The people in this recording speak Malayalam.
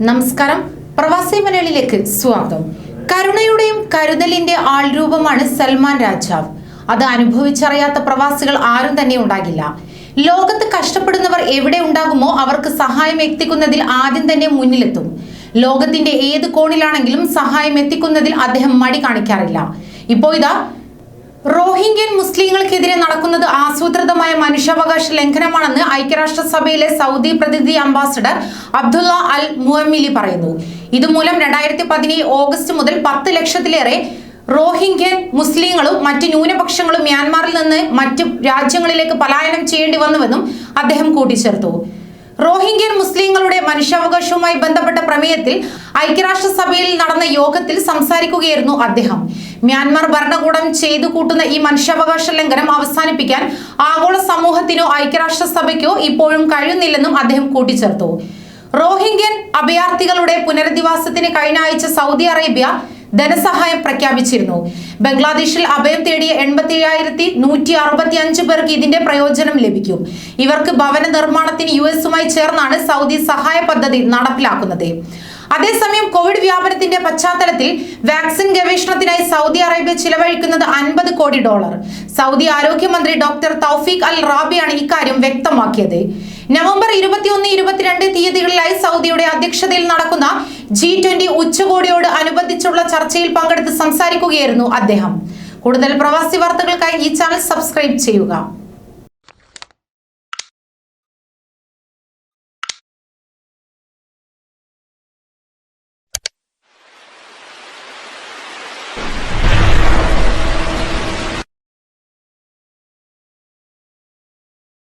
നമസ്കാരം. പ്രവാസി മലയാളിയിലേക്ക് സ്വാഗതം. കരുണയുടെയും കരുതലിന്റെ ആൾരൂപമാണ് സൽമാൻ രാജാവ്. അത് അനുഭവിച്ചറിയാത്ത പ്രവാസികൾ ആരും തന്നെ ഉണ്ടാകില്ല. ലോകത്ത് കഷ്ടപ്പെടുന്നവർ എവിടെ ഉണ്ടാകുമോ അവർക്ക് സഹായം എത്തിക്കുന്നതിൽ ആദ്യം തന്നെ മുന്നിലെത്തും. ലോകത്തിന്റെ ഏത് കോണിലാണെങ്കിലും സഹായം എത്തിക്കുന്നതിൽ അദ്ദേഹം മടി കാണിക്കാറില്ല. ഇപ്പോ ഇതാ റോഹിംഗ്യൻ മുസ്ലിങ്ങൾക്കെതിരെ നടക്കുന്നത് ആസൂത്രിതമായ മനുഷ്യാവകാശ ലംഘനമാണെന്ന് ഐക്യരാഷ്ട്രസഭയിലെ സൗദി പ്രതിനിധി അംബാസഡർ അബ്ദുള്ള അൽ മുഹമ്മിലി പറയുന്നു. ഇതുമൂലം രണ്ടായിരത്തി പതിനേഴ് ഓഗസ്റ്റ് മുതൽ പത്ത് ലക്ഷത്തിലേറെ റോഹിംഗ്യൻ മുസ്ലിങ്ങളും മറ്റ് ന്യൂനപക്ഷങ്ങളും മ്യാൻമാറിൽ നിന്ന് മറ്റ് രാജ്യങ്ങളിലേക്ക് പലായനം ചെയ്യേണ്ടി വന്നുവെന്നും അദ്ദേഹം കൂട്ടിച്ചേർത്തു. റോഹിംഗ്യൻ മുസ്ലിങ്ങളുടെ മനുഷ്യാവകാശവുമായി ബന്ധപ്പെട്ട പ്രമേയത്തിൽ ഐക്യരാഷ്ട്രസഭയിൽ നടന്ന യോഗത്തിൽ സംസാരിക്കുകയായിരുന്നു അദ്ദേഹം. മ്യാൻമാർ ഭരണകൂടം ചെയ്തു കൂട്ടുന്ന ഈ മനുഷ്യാവകാശ ലംഘനം അവസാനിപ്പിക്കാൻ ആഗോള സമൂഹത്തിനോ ഐക്യരാഷ്ട്രസഭയ്ക്കോ ഇപ്പോഴും കഴിയുന്നില്ലെന്നും അദ്ദേഹം കൂട്ടിച്ചേർത്തു. റോഹിംഗ്യൻ അഭയാർത്ഥികളുടെ പുനരധിവാസത്തിന് കഴിഞ്ഞ ആഴ്ച സൗദി അറേബ്യ ധനസഹായം പ്രഖ്യാപിച്ചിരുന്നു. ബംഗ്ലാദേശിൽ അഭയം തേടിയ എൺപത്തി അയ്യായിരത്തി നൂറ്റി അറുപത്തി അഞ്ച് പേർക്ക് ഇതിന്റെ പ്രയോജനം ലഭിക്കും. ഇവർക്ക് ഭവന നിർമ്മാണത്തിന് യു എസുമായി ചേർന്നാണ് സൗദി സഹായ പദ്ധതി നടപ്പിലാക്കുന്നത്. അതേസമയം കോവിഡ് വ്യാപനത്തിന്റെ പശ്ചാത്തലത്തിൽ വാക്സിൻ ഗവേഷണത്തിനായി സൗദി അറേബ്യ ചിലവഴിക്കുന്നത് അൻപത് കോടി ഡോളർ. സൗദി ആരോഗ്യമന്ത്രി ഡോക്ടർ തൗഫീഖ് അൽ റാബിയാണ് ഇക്കാര്യം വ്യക്തമാക്കിയത്. നവംബർ ഇരുപത്തിയൊന്ന് ഇരുപത്തിരണ്ട് തീയതികളിലായി സൗദിയുടെ അധ്യക്ഷതയിൽ നടക്കുന്ന ജി ട്വന്റി ഉച്ചകോടിയോട് അനുബന്ധിച്ചുള്ള ചർച്ചയിൽ പങ്കെടുത്ത് സംസാരിക്കുകയായിരുന്നു അദ്ദേഹം. കൂടുതൽ പ്രവാസി വാർത്തകൾക്കായി ഈ ചാനൽ സബ്സ്ക്രൈബ് ചെയ്യുക.